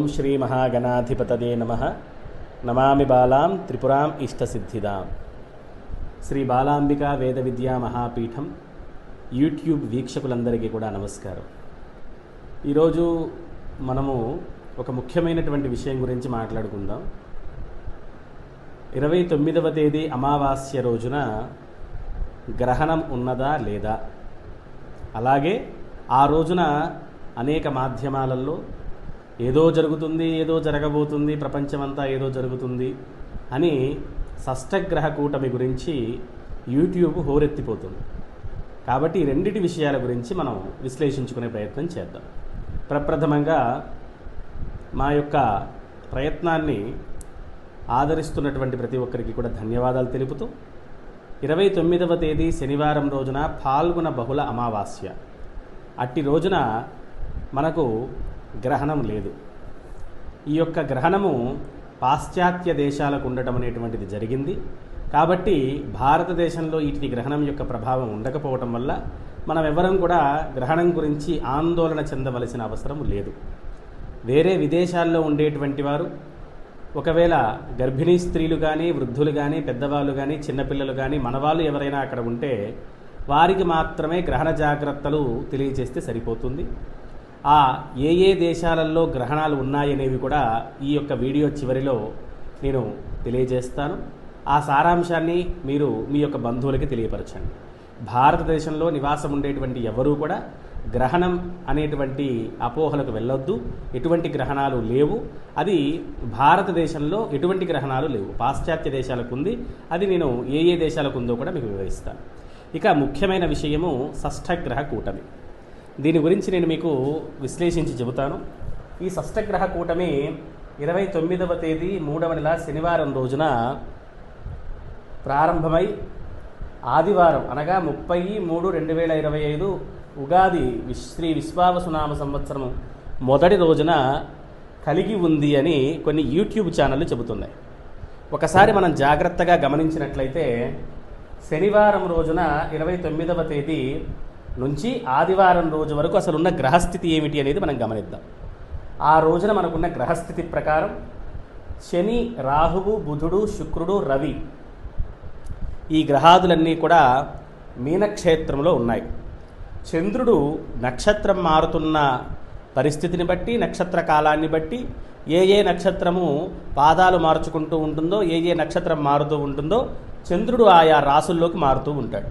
ఓం శ్రీ మహాగణాధిపతదే నమ. నమామి బాలాం త్రిపురాం ఇష్టసిద్ధిదాం. శ్రీ బాలాంబిక వేద విద్యా మహాపీఠం యూట్యూబ్ వీక్షకులందరికీ కూడా నమస్కారం. ఈరోజు మనము ఒక ముఖ్యమైనటువంటి విషయం గురించి మాట్లాడుకుందాం. ఇరవై తొమ్మిదవ తేదీ అమావాస్య రోజున గ్రహణం ఉన్నదా లేదా? అలాగే ఆ రోజున అనేక మాధ్యమాలలో ఏదో జరుగుతుంది ఏదో జరగబోతుంది ప్రపంచమంతా ఏదో జరుగుతుంది అని షష్టగ్రహ కూటమి గురించి యూట్యూబ్ హోరెత్తిపోతుంది. కాబట్టి ఈ రెండిటి విషయాల గురించి మనం విశ్లేషించుకునే ప్రయత్నం చేద్దాం. ప్రప్రథమంగా మా యొక్క ప్రయత్నాన్ని ఆదరిస్తున్నటువంటి ప్రతి ఒక్కరికి కూడా ధన్యవాదాలు తెలుపుతూ ఇరవై తొమ్మిదవ తేదీ శనివారం రోజున పాల్గొన బహుళ అమావాస్య. అట్టి రోజున మనకు గ్రహణం లేదు. ఈ యొక్క గ్రహణము పాశ్చాత్య దేశాలకు ఉండటం అనేటువంటిది జరిగింది. కాబట్టి భారతదేశంలో వీటి గ్రహణం యొక్క ప్రభావం ఉండకపోవటం వల్ల మనం ఎవరం కూడా గ్రహణం గురించి ఆందోళన చెందవలసిన అవసరం లేదు. వేరే విదేశాల్లో ఉండేటువంటి వారు ఒకవేళ గర్భిణీ స్త్రీలు కానీ వృద్ధులు కానీ పెద్దవాళ్ళు కానీ చిన్నపిల్లలు కానీ మనవాళ్ళు ఎవరైనా అక్కడ ఉంటే వారికి మాత్రమే గ్రహణ జాగ్రత్తలు తెలియజేస్తే సరిపోతుంది. ఆ ఏ ఏ దేశాలలో గ్రహణాలు ఉన్నాయనేవి కూడా ఈ యొక్క వీడియో చివరిలో నేను తెలియజేస్తాను. ఆ సారాంశాన్ని మీరు మీ యొక్క బంధువులకి తెలియపరచండి. భారతదేశంలో నివాసం ఉండేటువంటి ఎవరూ కూడా గ్రహణం అనేటువంటి అపోహలకు వెళ్ళొద్దు. ఎటువంటి గ్రహణాలు లేవు. అది భారతదేశంలో ఎటువంటి గ్రహణాలు లేవు. పాశ్చాత్య దేశాలకు ఉంది. అది నేను ఏ ఏ దేశాలకు ఉందో కూడా మీకు వివరిస్తాను. ఇక ముఖ్యమైన విషయము షష్ఠగ్రహ కూటమి. దీని గురించి నేను మీకు విశ్లేషించి చెబుతాను. ఈ షష్టగ్రహ కూటమి ఇరవై తొమ్మిదవ తేదీ మూడవ నెల శనివారం రోజున ప్రారంభమై ఆదివారం అనగా ముప్పై మూడు రెండు వేల ఇరవై ఐదు ఉగాది శ్రీ విశ్వావసునామ సంవత్సరం మొదటి రోజున కలిగి ఉంది అని కొన్ని యూట్యూబ్ ఛానళ్ళు చెబుతున్నాయి. ఒకసారి మనం జాగ్రత్తగా గమనించినట్లయితే శనివారం రోజున ఇరవై తొమ్మిదవ తేదీ నుంచి ఆదివారం రోజు వరకు అసలు ఉన్న గ్రహస్థితి ఏమిటి అనేది మనం గమనిద్దాం. ఆ రోజున మనకున్న గ్రహస్థితి ప్రకారం శని రాహువు బుధుడు శుక్రుడు రవి ఈ గ్రహాదులన్నీ కూడా మీనక్షేత్రంలో ఉన్నాయి. చంద్రుడు నక్షత్రం మారుతున్న పరిస్థితిని బట్టి నక్షత్ర కాలాన్ని బట్టి ఏ ఏ నక్షత్రము పాదాలు మార్చుకుంటూ ఉంటుందో ఏ ఏ నక్షత్రం మారుతూ ఉంటుందో చంద్రుడు ఆయా రాసుల్లోకి మారుతూ ఉంటాడు.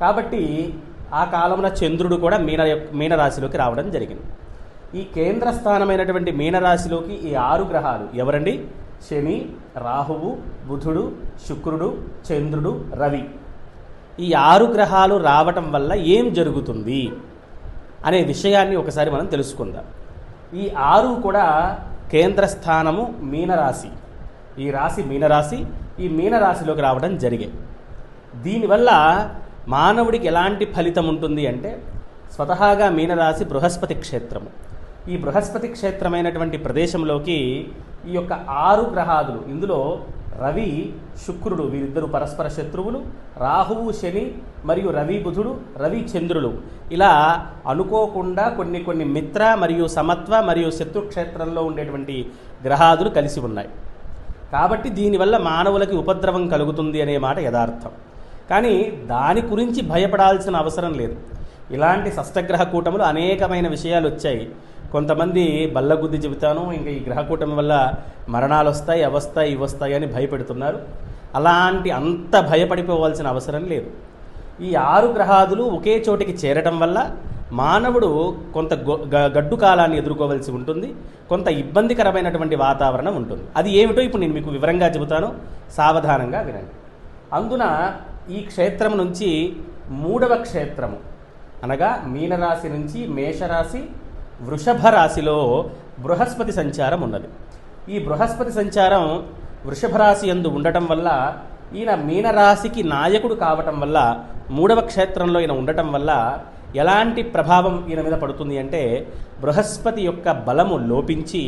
కాబట్టి ఆ కాలంలో చంద్రుడు కూడా మీన మీనరాశిలోకి రావడం జరిగింది. ఈ కేంద్ర స్థానమైనటువంటి మీనరాశిలోకి ఈ ఆరు గ్రహాలు ఎవరండి? శని రాహువు బుధుడు శుక్రుడు చంద్రుడు రవి. ఈ ఆరు గ్రహాలు రావటం వల్ల ఏం జరుగుతుంది అనే విషయాన్ని ఒకసారి మనం తెలుసుకుందాం. ఈ ఆరు కూడా కేంద్ర స్థానము మీనరాశి. ఈ రాశి మీనరాశి ఈ మీనరాశిలోకి రావడం జరిగే దీనివల్ల మానవుడికి ఎలాంటి ఫలితం ఉంటుంది అంటే స్వతహాగా మీనరాశి బృహస్పతి క్షేత్రము. ఈ బృహస్పతి క్షేత్రమైనటువంటి ప్రదేశంలోకి ఈ యొక్క ఆరు గ్రహాదులు ఇందులో రవి శుక్రుడు వీరిద్దరు పరస్పర శత్రువులు రాహువు శని మరియు రవి బుధుడు రవి చంద్రులు. ఇలా అనుకోకుండా కొన్ని కొన్ని మిత్ర మరియు సమత్వ మరియు శత్రు క్షేత్రంలో ఉండేటువంటి గ్రహాదులు కలిసి ఉన్నాయి. కాబట్టి దీనివల్ల మానవులకి ఉపద్రవం కలుగుతుంది అనే మాట యథార్థం. కానీ దాని గురించి భయపడాల్సిన అవసరం లేదు. ఇలాంటి షష్టగ్రహ కూటములు అనేకమైన విషయాలు వచ్చాయి. కొంతమంది బల్లగుద్ది చెబుతాను ఇంకా ఈ గ్రహ కూటమి వల్ల మరణాలు వస్తాయి అవస్తాయి ఇవి వస్తాయి అని భయపెడుతున్నారు. అలాంటి అంత భయపడిపోవాల్సిన అవసరం లేదు. ఈ ఆరు గ్రహాదులు ఒకే చోటికి చేరటం వల్ల మానవుడు కొంత గొ- గ- గడ్డు కాలాన్ని ఎదుర్కోవలసి ఉంటుంది. కొంత ఇబ్బందికరమైనటువంటి వాతావరణం ఉంటుంది. అది ఏమిటో ఇప్పుడు నేను మీకు వివరంగా చెబుతాను. సావధానంగా వినండి. అందున ఈ క్షేత్రం నుంచి మూడవ క్షేత్రము. అనగా మీనరాశి నుంచి మేషరాశి వృషభ రాశిలో బృహస్పతి సంచారం ఉన్నది. ఈ బృహస్పతి సంచారం వృషభ రాశి యందు ఉండటం వల్ల ఈయన మీనరాశికి నాయకుడు కావటం వల్ల మూడవ క్షేత్రంలో ఈయన ఉండటం వల్ల ఎలాంటి ప్రభావం ఈయన మీద పడుతుంది అంటే బృహస్పతి యొక్క బలము లోపించి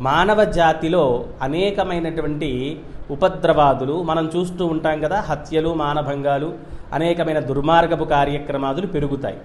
మానవ జాతిలో అనేకమైనటువంటి ఉపద్రవాదులు మనం చూస్తూ ఉంటాం కదా హత్యలు మానభంగాలు అనేకమైన దుర్మార్గపు కార్యక్రమాదులు పెరుగుతాయి.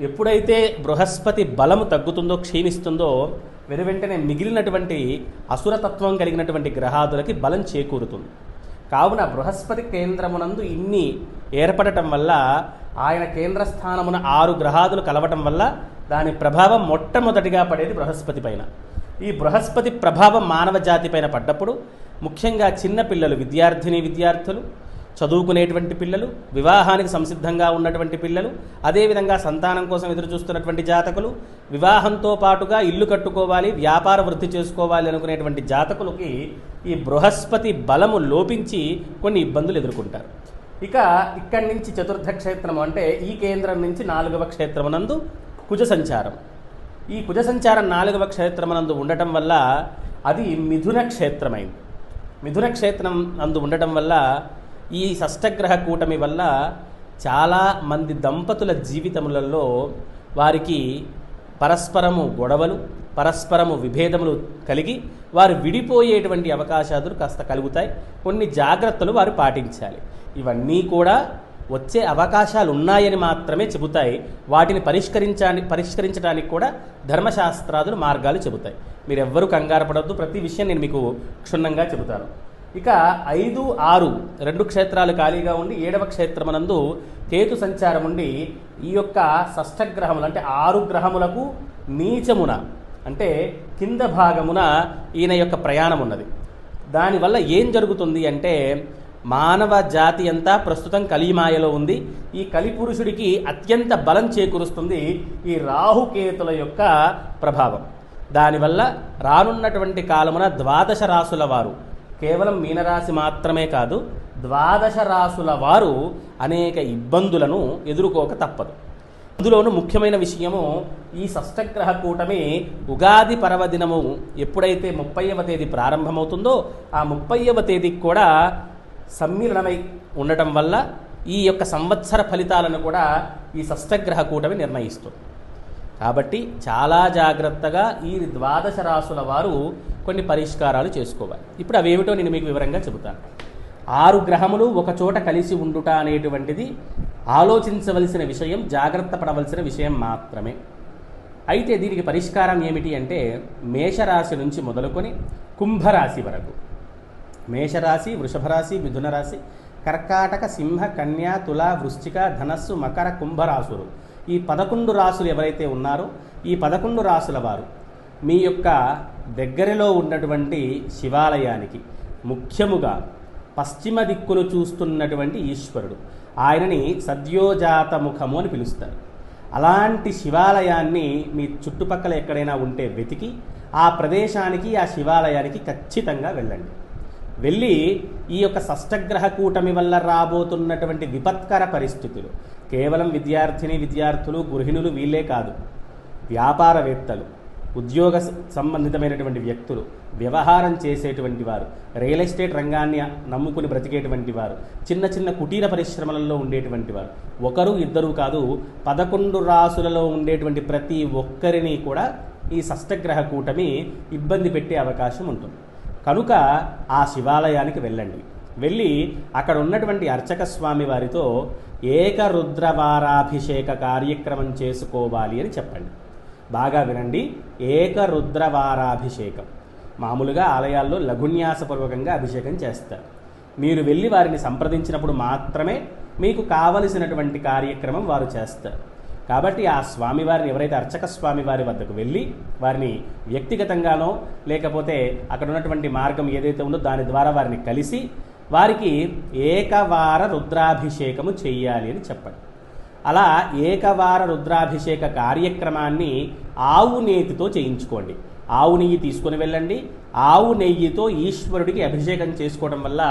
ఎప్పుడైతే బృహస్పతి బలము తగ్గుతుందో క్షీణిస్తుందో వెను వెంటనే మిగిలినటువంటి అసురతత్వం కలిగినటువంటి గ్రహాదులకి బలం చేకూరుతుంది. కావున బృహస్పతి కేంద్రమునందు ఇన్ని ఏర్పడటం వల్ల ఆయన కేంద్ర స్థానమున ఆరు గ్రహాదులు కలవటం వల్ల దాని ప్రభావం మొట్టమొదటిగా పడేది బృహస్పతి పైన. ఈ బృహస్పతి ప్రభావం మానవ జాతి పైన పడ్డప్పుడు ముఖ్యంగా చిన్నపిల్లలు విద్యార్థిని విద్యార్థులు చదువుకునేటువంటి పిల్లలు వివాహానికి సంసిద్ధంగా ఉన్నటువంటి పిల్లలు అదేవిధంగా సంతానం కోసం ఎదురు చూస్తున్నటువంటి జాతకులు వివాహంతో పాటుగా ఇల్లు కట్టుకోవాలి వ్యాపార వృద్ధి చేసుకోవాలి అనుకునేటువంటి జాతకులకి ఈ బృహస్పతి బలము లోపించి కొన్ని ఇబ్బందులు ఎదుర్కొంటారు. ఇక ఇక్కడి నుంచి చతుర్థ క్షేత్రం అంటే ఈ కేంద్రం నుంచి నాలుగవ క్షేత్రమునందు కుజ సంచారం. ఈ కుజ సంచారం నాలుగవ క్షేత్రమునందు ఉండటం వల్ల అది మిథున క్షేత్రమైంది. మిథున క్షేత్రం నందు ఉండటం వల్ల ఈ షష్టగ్రహ కూటమి వల్ల చాలా మంది దంపతుల జీవితములలో వారికి పరస్పరము గొడవలు పరస్పరము విభేదములు కలిగి వారు విడిపోయేటువంటి అవకాశాలు కాస్త కలుగుతాయి. కొన్ని జాగ్రత్తలు వారు పాటించాలి. ఇవన్నీ కూడా వచ్చే అవకాశాలు ఉన్నాయని మాత్రమే చెబుతాయి. వాటిని పరిష్కరించాని పరిష్కరించడానికి కూడా ధర్మశాస్త్రాదులు మార్గాలు చెబుతాయి. మీరు ఎవ్వరూ కంగారు పడవద్దు ప్రతి విషయం నేను మీకు క్షుణ్ణంగా చెబుతాను. ఇక ఐదు ఆరు రెండు క్షేత్రాలు ఖాళీగా ఉండి ఏడవ క్షేత్రమునందు కేతు సంచారం ఉండి ఈ యొక్క షష్టగ్రహములు అంటే ఆరు గ్రహములకు నీచమున అంటే కింద భాగమున ఈయన యొక్క ప్రయాణం ఉన్నది దానివల్ల ఏం జరుగుతుంది అంటే మానవ జాతి అంతా ప్రస్తుతం కలిమాయలో ఉంది. ఈ కలిపురుషుడికి అత్యంత బలం చేకూరుస్తుంది ఈ రాహుకేతుల యొక్క ప్రభావం. దానివల్ల రానున్నటువంటి కాలమున ద్వాదశ రాసుల వారు కేవలం మీనరాశి మాత్రమే కాదు ద్వాదశ రాసుల వారు అనేక ఇబ్బందులను ఎదుర్కోక తప్పదు. అందులోనూ ముఖ్యమైన విషయము ఈ షష్టగ్రహ కూటమి ఉగాది పర్వదినము ఎప్పుడైతే ముప్పైవ తేదీ ప్రారంభమవుతుందో ఆ ముప్పైవ తేదీకి కూడా సమ్మిళనమై ఉండటం వల్ల ఈ యొక్క సంవత్సర ఫలితాలను కూడా ఈ షష్టగ్రహ కూటమి నిర్ణయిస్తుంది. కాబట్టి చాలా జాగ్రత్తగా ఈ ద్వాదశ రాసుల వారు కొన్ని పరిష్కారాలు చేసుకోవాలి. ఇప్పుడు అవేమిటో నేను మీకు వివరంగా చెబుతాను. ఆరు గ్రహములు ఒక చోట కలిసి ఉండుట అనేటువంటిది ఆలోచించవలసిన విషయం జాగ్రత్త పడవలసిన విషయం మాత్రమే. అయితే దీనికి పరిష్కారం ఏమిటి అంటే మేషరాశి నుంచి మొదలుకొని కుంభరాశి వరకు. మేషరాశి వృషభరాశి మిథునరాశి కర్కాటక సింహ కన్యా తుల వృశ్చిక ధనస్సు మకర కుంభరాశులు. ఈ పదకొండు రాసులు ఎవరైతే ఉన్నారో ఈ పదకొండు రాసుల వారు మీ యొక్క దగ్గరలో ఉన్నటువంటి శివాలయానికి ముఖ్యముగా పశ్చిమ దిక్కును చూస్తున్నటువంటి ఈశ్వరుడు. ఆయనని సద్యోజాత ముఖము అని పిలుస్తారు. అలాంటి శివాలయాన్ని మీ చుట్టుపక్కల ఎక్కడైనా ఉంటే వెతికి ఆ ప్రదేశానికి ఆ శివాలయానికి ఖచ్చితంగా వెళ్ళండి. వెళ్ళి ఈ యొక్క షష్టగ్రహ కూటమి వల్ల రాబోతున్నటువంటి విపత్కర పరిస్థితులు. కేవలం విద్యార్థిని విద్యార్థులు గృహిణులు వీళ్ళే కాదు. వ్యాపారవేత్తలు ఉద్యోగ సంబంధితమైనటువంటి వ్యక్తులు వ్యవహారం చేసేటువంటి వారు రియల్ ఎస్టేట్ రంగాన్ని నమ్ముకుని బ్రతికేటువంటి వారు చిన్న చిన్న కుటీర పరిశ్రమలలో ఉండేటువంటి వారు. ఒకరు ఇద్దరు కాదు పదకొండు రాసులలో ఉండేటువంటి ప్రతి ఒక్కరిని కూడా ఈ షష్టగ్రహ కూటమి ఇబ్బంది పెట్టే అవకాశం ఉంటుంది. కనుక ఆ శివాలయానికి వెళ్ళండి. వెళ్ళి అక్కడ ఉన్నటువంటి అర్చక స్వామి వారితో ఏకరుద్రవారాభిషేక కార్యక్రమం చేసుకోవాలి అని చెప్పండి. బాగా వినండి. ఏకరుద్రవారాభిషేకం. మామూలుగా ఆలయాల్లో లఘున్యాసపూర్వకంగా అభిషేకం చేస్తారు. మీరు వెళ్ళి వారిని సంప్రదించినప్పుడు మాత్రమే మీకు కావలసినటువంటి కార్యక్రమం వారు చేస్తారు. కాబట్టి ఆ స్వామివారిని ఎవరైతే అర్చక స్వామి వారి వద్దకు వెళ్ళి వారిని వ్యక్తిగతంగానో లేకపోతే అక్కడ ఉన్నటువంటి మార్గం ఏదైతే ఉందో దాని ద్వారా వారిని కలిసి వారికి ఏకవార రుద్రాభిషేకము చేయాలి అని చెప్పండి. అలా ఏకవార రుద్రాభిషేక కార్యక్రమాన్ని ఆవు నేతితో చేయించుకోండి. ఆవు నెయ్యి తీసుకొని వెళ్ళండి. ఆవు నెయ్యితో ఈశ్వరుడికి అభిషేకం చేసుకోవడం వల్ల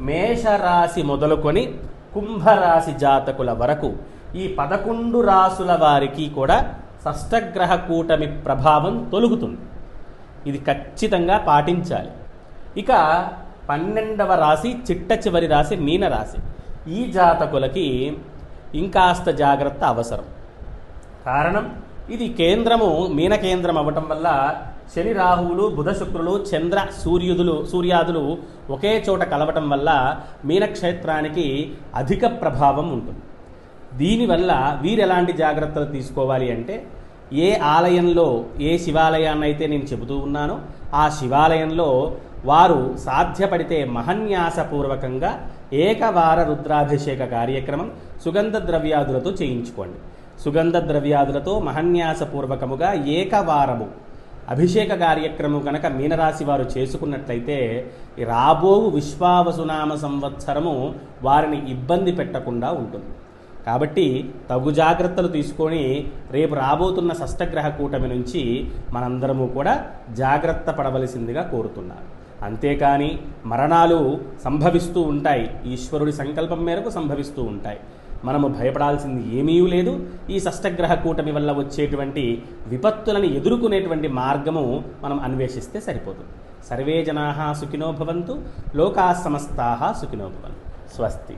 మేషరాశి మొదలుకొని కుంభరాశి జాతకుల వరకు ఈ పదకొండు రాసుల వారికి కూడా షష్టగ్రహ కూటమి ప్రభావం తొలుగుతుంది. ఇది ఖచ్చితంగా పాటించాలి. ఇక పన్నెండవ రాశి చిట్ట చివరి రాశి మీన రాశి ఈ జాతకులకి ఇంకాస్త జాగ్రత్త అవసరం. కారణం ఇది కేంద్రము మీన కేంద్రం అవ్వటం వల్ల శని రాహువులు బుధ శుక్రులు చంద్ర సూర్యుదులు సూర్యాదులు ఒకే చోట కలవటం వల్ల మీనక్షేత్రానికి అధిక ప్రభావం ఉంటుంది. దీనివల్ల వీరు ఎలాంటి జాగ్రత్తలు తీసుకోవాలి అంటే ఏ ఆలయంలో ఏ శివాలయాన్ని అయితే నేను చెబుతూ ఉన్నానో ఆ శివాలయంలో వారు సాధ్యపడితే మహన్యాసపూర్వకంగా ఏకవార రుద్రాభిషేక కార్యక్రమం సుగంధ ద్రవ్యాదులతో చేయించుకోండి. సుగంధ ద్రవ్యాదులతో మహన్యాసపూర్వకముగా ఏకవారము అభిషేక కార్యక్రమం కనుక మీనరాశి వారు చేసుకున్నట్లయితే ఈ రాబోవు విశ్వావసునామ సంవత్సరము వారిని ఇబ్బంది పెట్టకుండా ఉంటుంది. కాబట్టి తగు జాగ్రత్తలు తీసుకొని రేపు రాబోతున్న షష్టగ్రహ కూటమి నుంచి మనందరము కూడా జాగ్రత్త పడవలసిందిగా కోరుతున్నారు అంతేకాని మరణాలు సంభవిస్తూ ఉంటాయి. ఈశ్వరుడి సంకల్పం మేరకు సంభవిస్తూ ఉంటాయి. మనము భయపడాల్సింది ఏమీ లేదు. ఈ షష్టగ్రహ కూటమి వల్ల వచ్చేటువంటి విపత్తులను ఎదుర్కొనేటువంటి మార్గము మనం అన్వేషిస్తే సరిపోతుంది సర్వే జనా సుఖినో భవంతు. లోకా సమస్తా సుఖినో భవంతు. స్వస్తి.